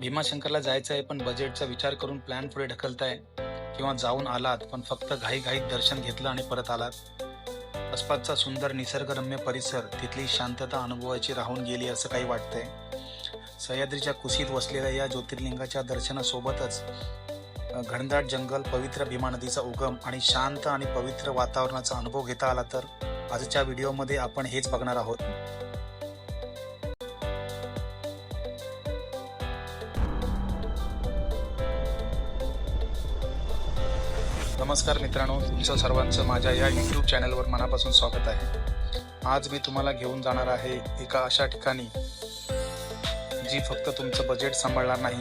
भीमाशंकरला जायचं आहे पण बजेटचा विचार करून प्लॅन पुढे ढकलताय. किंवा जाऊन आलात पण फक्त घाईघाईत दर्शन घेतलं आणि परत आलात. आसपासचा सुंदर निसर्गरम्य परिसर तिथली शांतता अनुभवायची राहून गेली असं काही वाटतंय. सह्याद्रीच्या कुशीत वसलेल्या या ज्योतिर्लिंगाच्या दर्शनासोबतच घनदाट जंगल पवित्र भीमा नदीचा उगम आणि शांत आणि पवित्र वातावरणाचा अनुभव घेता आला तर आजच्या व्हिडिओमध्ये आपण हेच बघणार आहोत. नमस्कार मित्रांनो तुमचं सर्वांचं माझ्या या यूट्यूब चॅनलवर मनापासून स्वागत आहे. आज मी तुम्हाला घेऊन जाणार आहे एका अशा ठिकाणी जी फक्त तुमचं बजेट सांभाळणार नाही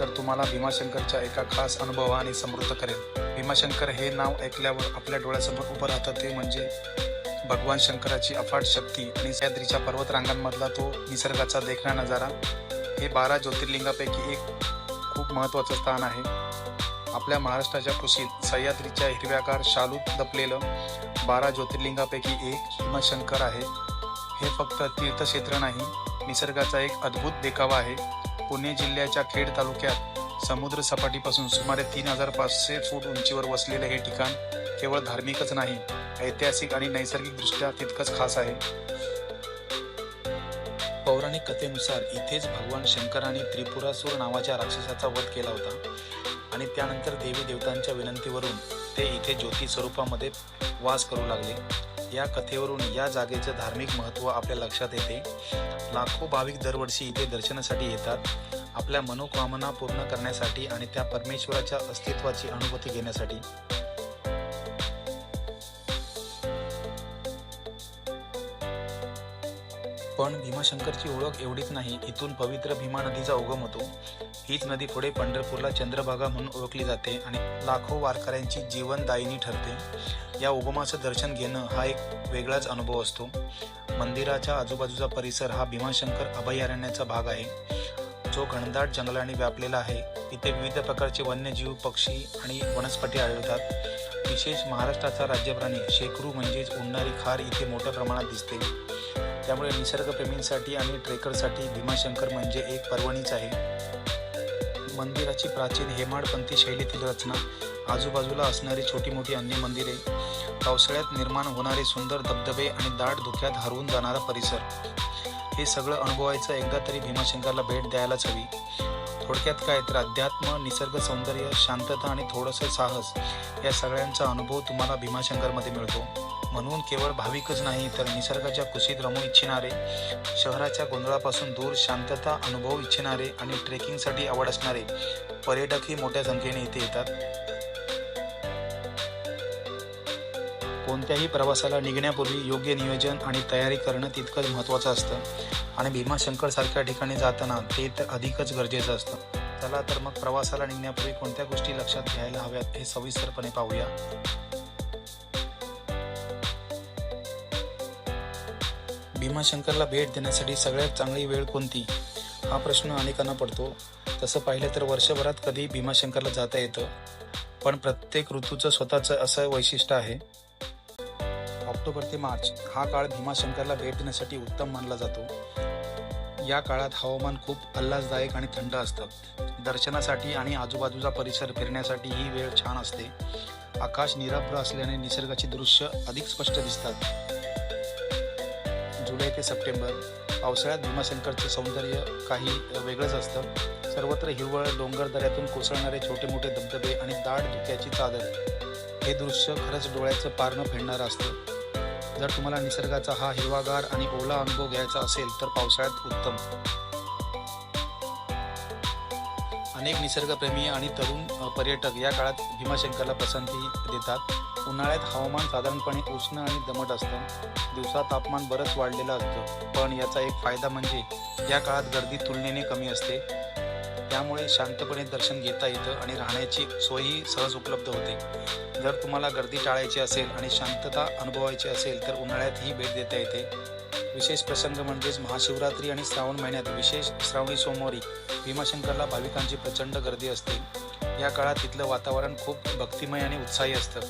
तर तुम्हाला भीमाशंकरच्या एका खास अनुभवाने समृद्ध करेल. भीमाशंकर हे नाव ऐकल्यावर आपल्या डोळ्यासमोर उभं राहतं ते म्हणजे भगवान शंकराची अफाट शक्ती आणि सह्याद्रीच्या पर्वतरांगांमधला तो निसर्गाचा देखणा नजारा. हे बारा ज्योतिर्लिंगापैकी एक खूप महत्त्वाचं स्थान आहे. आपल्या महाराष्ट्राच्या कुशीत सह्याद्रीच्या हिरव्यागार शालूत दपलेलं बारा ज्योतिर्लिंगापैकी एक हिमशंकर आहे. हे फक्त तीर्थक्षेत्र नाही निसर्गाचा एक अद्भुत देखावा आहे. पुणे जिल्ह्याच्या खेड तालुक्यात समुद्र सपाटीपासून सुमारे तीन हजार पाचशे फूट उंचीवर वसलेले हे ठिकाण केवळ धार्मिकच नाही ऐतिहासिक आणि नैसर्गिकदृष्ट्या तितकंच खास आहे. पौराणिक कथेनुसार इथेच भगवान शंकराने त्रिपुरासूर नावाच्या राक्षसाचा वध केला होता. आणि त्यानंतर देवी देवतांच्या विनंतीवरून ते इथे ज्योती स्वरूपामध्ये वास करू लागले. या कथेवरून या जागेचं धार्मिक महत्त्व आपल्या लक्षात येते. लाखो भाविक दरवर्षी इथे दर्शनासाठी येतात. आपल्या मनोकामना पूर्ण करण्यासाठी आणि त्या परमेश्वराच्या अस्तित्वाची अनुभूती घेण्यासाठी. पण भीमाशंकरची ओळख एवढीच नाही. इथून पवित्र भीमा नदीचा उगम होतो. हीच नदी पुढे पंढरपूरला चंद्रभागा म्हणून ओळखली जाते आणि लाखो वारकऱ्यांची जीवनदायिनी ठरते. या उगमाचं दर्शन घेणं हा एक वेगळाच अनुभव असतो. मंदिराच्या आजूबाजूचा परिसर हा भीमाशंकर अभयारण्याचा भाग आहे. जो घनदाट जंगलाने व्यापलेला आहे. इथे विविध प्रकारचे वन्यजीव पक्षी आणि वनस्पती आढळतात. विशेष महाराष्ट्राचा राज्यप्राणी शेकरू म्हणजेच उडणारी खार इथे मोठ्या प्रमाणात दिसते. त्यामुळे निसर्गप्रेमींसाठी आणि ट्रेकरसाठी भीमाशंकर म्हणजे एक पर्वणीच आहे. मंदिराची प्राचीन हेमाडपंथी शैलीतील रचना आजूबाजूला असणारी छोटी मोठी अन्य मंदिरे पावसाळ्यात निर्माण होणारे सुंदर धबधबे आणि दाट धुक्यात हरवून जाणारा परिसर. हे सगळं अनुभवायचं एकदा तरी भीमाशंकरला भेट द्यायलाच हवी. थोडक्यात काय तर अध्यात्म निसर्ग सौंदर्य शांतता आणि थोडंसं साहस या सगळ्यांचा अनुभव तुम्हाला भीमाशंकरमध्ये मिळतो. म्हणून केवळ भाविकच नाही तर निसर्गाच्या कुशीत रमू इच्छिणारे शहराच्या गोंधळापासून दूर शांतता अनुभवू इच्छिणारे आणि ट्रेकिंगसाठी आवड असणारे पर्यटकही मोठ्या संख्येने इथे येतात. कोणत्याही प्रवासाला निघण्यापूर्वी योग्य नियोजन आणि तयारी करणं तितकंच महत्त्वाचं असतं. आणि भीमाशंकर सारख्या ठिकाणी जाताना ते तर अधिकच गरजेचं असतं. चला तर मग प्रवासाला निघण्यापूर्वी कोणत्या गोष्टी लक्षात घ्यायला हव्यात हे सविस्तरपणे पाहूया. भीमाशंकरला भेट देण्यासाठी सगळ्यात चांगली वेळ कोणती? हा प्रश्न अनेकांना पडतो. तसं पाहिलं तर वर्षभरात कधी भीमाशंकरला जाता येतं. पण प्रत्येक ऋतूचं स्वतःचं असं वैशिष्ट्य आहे. ऑक्टोबर ते मार्च हा काळ भीमाशंकरला भेट देण्यासाठी उत्तम मानला जातो. या काळात हवामान खूप आल्हाददायक आणि थंड असतं. दर्शनासाठी आणि आजूबाजूचा परिसर फिरण्यासाठी ही वेळ छान असते. आकाश निरभ्र असल्याने निसर्गाची दृश्य अधिक स्पष्ट दिसतात. जुलै ते सप्टेंबर पावसाळ्यात भीमाशंकरचं सौंदर्य काही वेगळंच असतं. सर्वत्र हिरवळ डोंगर दऱ्यातून कोसळणारे छोटे मोठे धबधबे आणि दाट धुक्याची चादर हे दृश्य खरंच डोळ्याचं पारणं फेडणारं असतं. जर तुम्हाला निसर्गाचा हा हिरवागार आणि ओला अनुभव घ्यायचा असेल तर पावसाळ्यात उत्तम. अनेक निसर्गप्रेमी आणि तरुण पर्यटक या काळात भीमाशंकरला पसंती देतात. उन्हाळ्यात हवामान साधारणपणे उष्ण आणि दमट असतं. दिवसा तापमान बरंच वाढलेलं असतं. पण याचा एक फायदा म्हणजे या काळात गर्दी तुलनेने कमी असते. त्यामुळे शांतपणे दर्शन घेता येतं आणि राहण्याची सोयही सहज उपलब्ध होते. जर तुम्हाला गर्दी टाळायची असेल आणि शांतता अनुभवायची असेल तर उन्हाळ्यातही भेट देता येते. विशेष प्रसंग म्हणजेच महाशिवरात्री आणि श्रावण महिन्यात विशेष श्रावणी सोमवारी भीमाशंकरला भाविकांची प्रचंड गर्दी असते. या काळात तिथलं वातावरण खूप भक्तिमय आणि उत्साही असतं.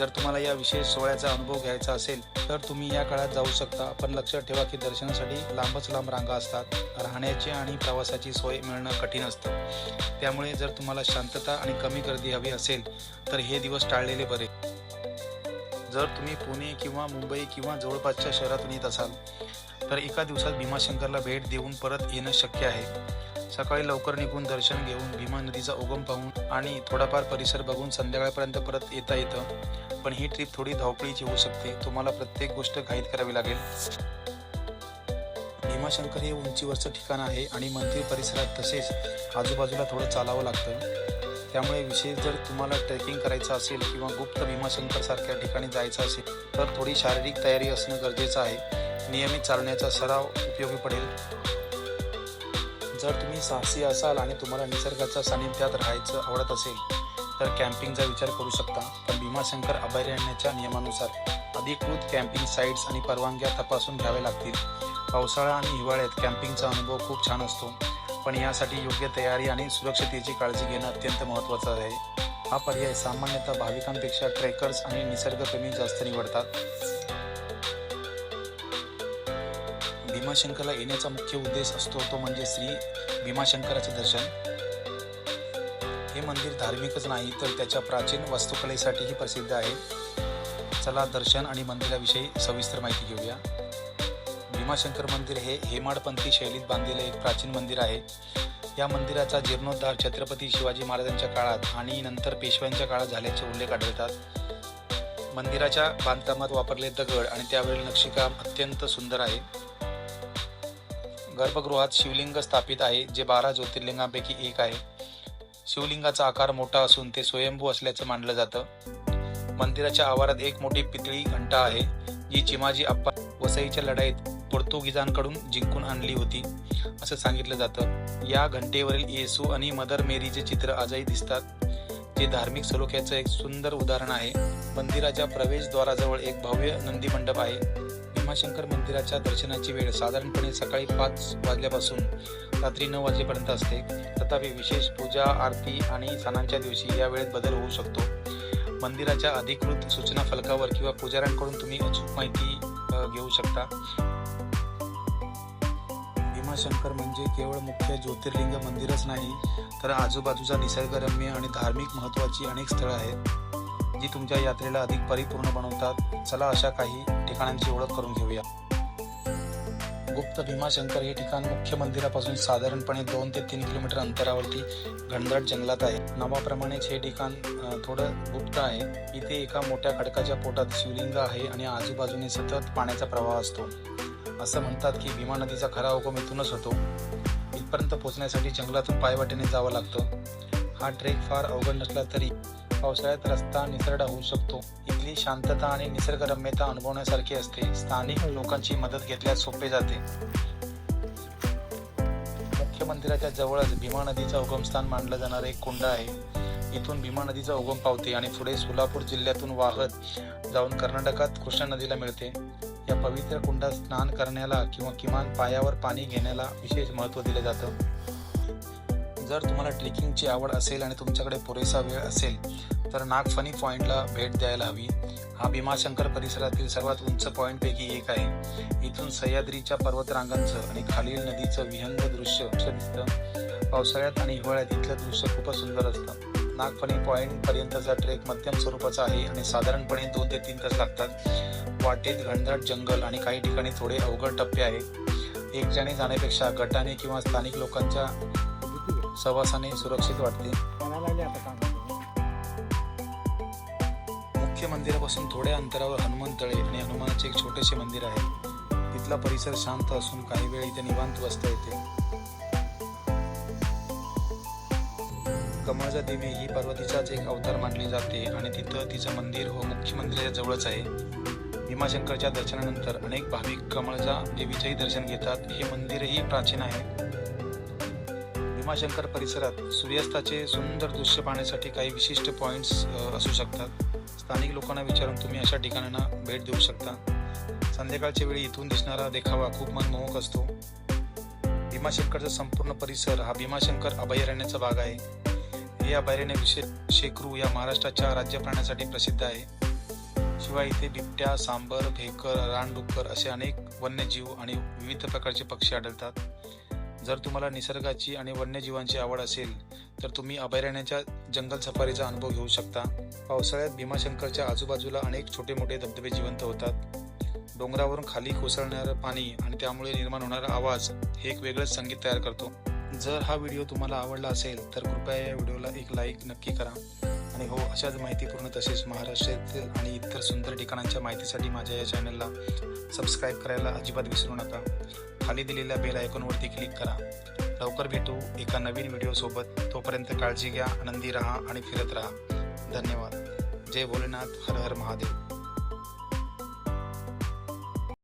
जर तुम्हाला या विशेष सोहळ्याचा अनुभव घ्यायचा असेल तर तुम्ही या काळात जाऊ शकता. पण लक्षात ठेवा की दर्शनासाठी लांबच लांब रांगा असतात. राहण्याची आणि प्रवासाची सोय मिळणं कठीण असतं. त्यामुळे जर तुम्हाला शांतता आणि कमी गर्दी हवी असेल तर हे दिवस टाळलेले बरे. जर तुम्ही पुणे किंवा मुंबई किंवा जवळपासच्या शहरातून येत असाल तर एका दिवसात भीमाशंकरला भेट देऊन परत येणं शक्य आहे. सकाळी लवकर निघून दर्शन घेऊन भीमा नदीचा उगम पाहून आणि थोडाफार परिसर बघून संध्याकाळपर्यंत परत येता येतं. पण ही ट्रिप थोडी धावपळीची होऊ शकते. तुम्हाला प्रत्येक गोष्ट घाईत करावी लागेल. भीमाशंकर हे उंचीवरचं ठिकाण आहे आणि मंदिर परिसरात तसेच आजूबाजूला थोडं चालावं लागतं. त्यामुळे विशेष जर तुम्हाला ट्रेकिंग करायचं असेल किंवा गुप्त भीमाशंकर सारख्या ठिकाणी जायचं असेल तर थोडी शारीरिक तयारी असणं गरजेचं आहे. नियमित चालण्याचा सराव उपयोगी पडेल. जर तुम्ही साहसी असाल आणि तुम्हाला निसर्गाच्या सानिध्यात राहायचं आवडत असेल तर कॅम्पिंगचा विचार करू शकता. पण भीमाशंकर अभयारण्याच्या नियमानुसार अधिकृत कॅम्पिंग साईट्स आणि परवानग्या तपासून घ्याव्या लागतील. पावसाळा आणि हिवाळ्यात कॅम्पिंगचा अनुभव खूप छान असतो. पण यासाठी योग्य तयारी आणि सुरक्षिततेची काळजी घेणं अत्यंत महत्त्वाचं आहे. हा पर्याय सामान्यतः भाविकांपेक्षा ट्रेकर्स आणि निसर्गप्रेमी जास्त निवडतात. भीमाशंकरला येण्याचा मुख्य उद्देश असतो तो म्हणजे श्री भीमाशंकराचे दर्शन. हे मंदिर धार्मिकच नाही तर त्याच्या प्राचीन वास्तुकलेसाठीही प्रसिद्ध आहे. चला दर्शन आणि मंदिराविषयी सविस्तर माहिती घेऊया. भीमाशंकर मंदिर हे हेमाडपंथी शैलीत बांधलेले एक प्राचीन मंदिर आहे. या मंदिराचा जीर्णोद्धार छत्रपती शिवाजी महाराजांच्या काळात आणि नंतर पेशव्यांच्या काळात झाल्याचे उल्लेख आढळतात. मंदिराच्या बांधकामात वापरले दगड आणि त्यावरील नक्षीकाम अत्यंत सुंदर आहे. गर्भगृहात शिवलिंग स्थापित आहे जे बारा ज्योतिर्लिंगांपैकी एक आहे. शिवलिंगाचा आकार मोठा असून ते स्वयंभू असल्याचं मानलं जातं. मंदिराच्या आवारात एक मोठी पितळी घंटा आहे जी चिमाजी अप्पा वसईच्या लढाईत पोर्तुगीजांकडून जिंकून आणली होती असं सांगितलं जातं. या घंटेवरील येसू आणि मदर मेरीचे चित्र आजही दिसतात जे धार्मिक सलोख्याचं एक सुंदर उदाहरण आहे. मंदिराच्या प्रवेशद्वाराजवळ एक भव्य नंदी मंडप आहे. भीमाशंकर मंदिराच्या दर्शनाची वेळ साधारणपणे सकाळी पाच वाजल्यापासून रात्री नऊ वाजेपर्यंत असते. तथापि विशेष पूजा आरती आणि सणांच्या दिवशी या वेळेत बदल होऊ शकतो. मंदिराच्या अधिकृत सूचना फलकावर किंवा पुजाऱ्यांकडून तुम्ही अचूक माहिती घेऊ शकता. भीमाशंकर म्हणजे केवळ मुख्य ज्योतिर्लिंग मंदिरच नाही तर आजूबाजूचा निसर्गरम्य आणि धार्मिक महत्त्वाची अनेक स्थळं आहेत जी तुमच्या यात्रेला अधिक परिपूर्ण बनवतात. चला अशा काही ठिकाणांची ओळख करून घेऊया. गुप्त भीमाशंकर हे ठिकाण मुख्य मंदिरापासून साधारणपणे दोन ते तीन किलोमीटर अंतरावरती घनदाट जंगलात आहे. नावाप्रमाणेच हे ठिकाण थोडं गुप्त आहे. इथे एका मोठ्या खडकाच्या पोटात शिवलिंग आहे आणि आजूबाजूने सतत पाण्याचा प्रवाह असतो. असं म्हणतात की भीमा नदीचा खरा उगम इथूनच होतो. इथपर्यंत पोहोचण्यासाठी जंगलातून पायवाटेने जावं लागतं. हा ट्रेक फार अवघड नसला तरी पावसाळ्यात रस्ता निसरडा होऊ शकतो. इथली शांतता आणि निसर्गरम्यता अनुभवण्यासारखी असते. स्थानिक लोकांची मदत घेतल्यास सोपे जाते. मुख्य मंदिराच्या जवळच भीमा नदीचा उगमस्थान मानलं जाणारं एक कुंड आहे. इथून भीमा नदीचा उगम पावते आणि पुढे सोलापूर जिल्ह्यातून वाहत जाऊन कर्नाटकात कृष्णा नदीला मिळते. या पवित्र कुंडात स्नान करण्याला किंवा किमान पायावर पाणी घेण्याला विशेष महत्त्व दिले जातं. जर तुम्हाला ट्रेकिंगची आवड असेल आणि तुमच्याकडे पुरेसा वेळ असेल तर नागफणी पॉईंटला भेट द्यायला हवी. हा भीमाशंकर परिसरातील सर्वात उंच पॉईंटपैकी एक आहे. इथून सह्याद्रीच्या पर्वतरांगांचं आणि खालील नदीचं विहंग दृश्य दिसतं पावसाळ्यात आणि हिवाळ्यात इथलं दृश्य खूपच सुंदर असतं. नागफणी पॉईंट पर्यंतचा ट्रेक मध्यम स्वरूपाचा आहे आणि साधारणपणे दोन ते तीन तास लागतात. वाटेत घनदाट जंगल आणि काही ठिकाणी थोडे अवघड टप्पे आहेत. एकट्याने जाण्यापेक्षा गटाने किंवा स्थानिक लोकांच्या सहवासाने सुरक्षित वाटते. मुख्य मंदिरापासून थोड्या अंतरावर हनुमान तळे आणि हनुमानाचे एक छोटेसे मंदिर आहे. तिथला परिसर शांत असून काही वेळ इथे निवांत बसता येते. कमळजा देवी ही पार्वतीचाच एक अवतार मानली जाते आणि तिथं तिचं मंदिर हो मुख्य मंदिराच्या जवळच आहे. भीमाशंकरच्या दर्शनानंतर अनेक भाविक कमळजा देवीचेही दर्शन घेतात. हे मंदिरही प्राचीन आहे. भीमाशंकर परिसरात सूर्यास्ताचे सुंदर दृश्य पाहण्यासाठी काही विशिष्ट पॉईंट्स असू शकतात. स्थानिक लोकांना विचारून तुम्ही अशा ठिकाणांना भेट देऊ शकता. संध्याकाळच्या वेळी इथून दिसणारा देखावा खूप मनमोहक असतो. भीमाशंकरचा संपूर्ण परिसर हा भीमाशंकर अभयारण्याचा भाग आहे. हे अभयारण्य विशेष शेकरू या महाराष्ट्राच्या राज्य प्राण्यासाठी प्रसिद्ध आहे. शिवाय इथे बिबट्या सांबर भेकर रानडुक्कर असे अनेक वन्यजीव आणि विविध प्रकारचे पक्षी आढळतात. जर तुम्हाला निसर्गाची आणि वन्यजीवांची आवड असेल तर तुम्ही अभयारण्याच्या जंगल सफारीचा अनुभव घेऊ शकता. पावसाळ्यात भीमाशंकरच्या आजूबाजूला अनेक छोटे मोठे धबधबे जिवंत होतात. डोंगरावरून खाली कोसळणारं पाणी आणि त्यामुळे निर्माण होणारा आवाज हे एक वेगळंच संगीत तयार करतो. जर हा व्हिडिओ तुम्हाला आवडला असेल तर कृपया या व्हिडिओला एक लाईक नक्की करा. आणि हो अशाच माहितीपूर्ण तसेच महाराष्ट्रातील आणि इतर सुंदर ठिकाणांच्या माहितीसाठी माझ्या या चॅनलला सबस्क्राईब करायला अजिबात विसरू नका. खाली दिलेल्या बेल आयकॉनवरती क्लिक करा. लवकर भेटू एका नवीन व्हिडिओसोबत तोपर्यंत काळजी घ्या आनंदी राहा आणि फिरत राहा. धन्यवाद. जय भोलेनाथ हर हर महादेव.